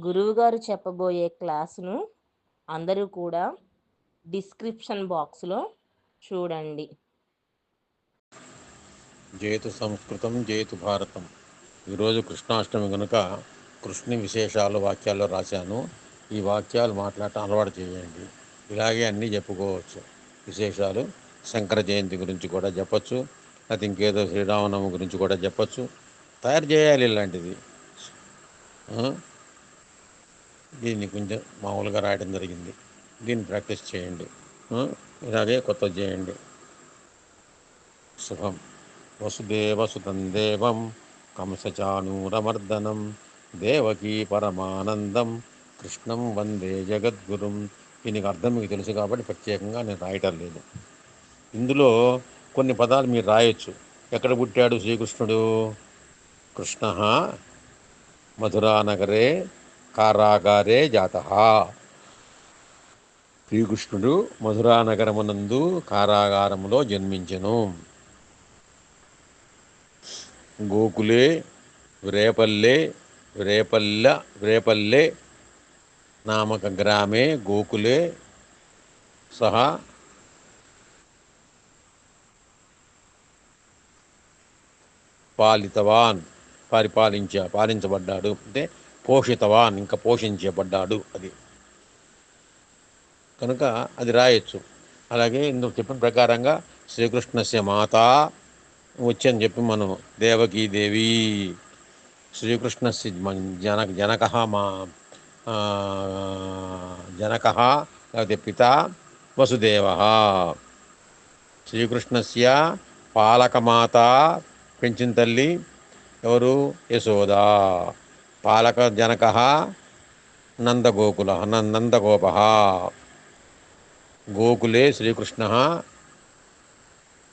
గురువుగారు చెప్పబోయే క్లాసును అందరూ కూడా డిస్క్రిప్షన్ బాక్స్లో చూడండి. జయతు సంస్కృతం జయతు భారతం. ఈరోజు కృష్ణాష్టమి కనుక కృష్ణ విశేషాలు వాక్యాల్లో రాశాను. ఈ వాక్యాలు మాట్లాడటం అలవాటు చేయండి. ఇలాగే అన్నీ చెప్పుకోవచ్చు. విశేషాలు శంకర జయంతి గురించి కూడా చెప్పచ్చు. అది ఇంకేదో శ్రీరామనవమి గురించి కూడా చెప్పచ్చు. తయారు చేయాలి ఇలాంటిది. దీన్ని కొంచెం మామూలుగా రాయడం జరిగింది. దీన్ని ప్రాక్టీస్ చేయండి. ఇలాగే కొత్త చేయండి. శుభం. వసుదేవసుతం దేవం కంసచానూరమర్దనం. దేవకీ పరమానందం. కృష్ణం వందే జగద్గురుం. దీనికి అర్థం మీకు తెలుసు కాబట్టి ప్రత్యేకంగా నేను రాయటం లేదు. ఇందులో కొన్ని పదాలు మీరు రాయొచ్చు. ఎక్కడ పుట్టాడు శ్రీకృష్ణుడు? కృష్ణ మధురానగరే. కారాగారే జాత శ్రీకృష్ణుడు మధురానగరమునందు కారాగారములో జన్మించెను. గోకులే వ్రేపల్లె రేపల్ల వ్రేపల్లె నామక గ్రామే గోకులే సహా. పాలితవాన్ పరిపాలించ పాలించబడ్డాడు. అంటే పోషితవాన్ ఇంకా పోషించబడ్డాడు అది. కనుక అది రాయొచ్చు. అలాగే ఇందుకు చెప్పిన ప్రకారంగా శ్రీకృష్ణస్య మాత వచ్చని చెప్పి మనం దేవకీ దేవి శ్రీకృష్ణస్య జనక జనక మా జనక లేకపోతే పిత వసుదేవ. శ్రీకృష్ణస్య పాలకమాత పెంచిన తల్లి ఎవరు? యశోద. పాలక జనక నందగోకుల న- నందగోప గోకులే శ్రీకృష్ణ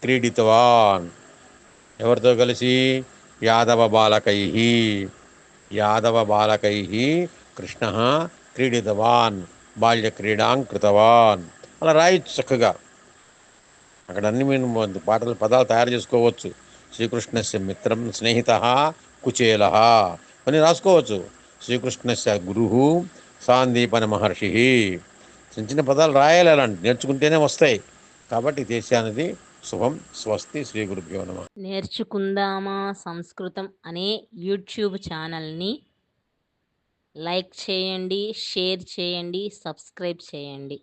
క్రీడితవాన్ ఎవరితో కలిసి యాదవ బాలకై యాదవ బాలకై కృష్ణ క్రీడితవాన్ బాల్య క్రీడాం కృతవాన్ అలా రాయొచ్చు చక్కగా అక్కడ అన్ని మేము పాటలు పదాలు తయారు చేసుకోవచ్చు శ్రీకృష్ణస్య మిత్రం స్నేహిత కుచేల అని రాసుకోవచ్చు. శ్రీకృష్ణస్య గురువు సాందీపన మహర్షి. చిన్న చిన్న పదాలు రాయాలి అలాంటి నేర్చుకుంటేనే వస్తాయి. కాబట్టి దేశానిది శుభం స్వస్తి శ్రీ గురుభ్యో నమ. నేర్చుకుందామా సంస్కృతం అనే యూట్యూబ్ ఛానల్ని లైక్ చేయండి షేర్ చేయండి సబ్స్క్రైబ్ చేయండి.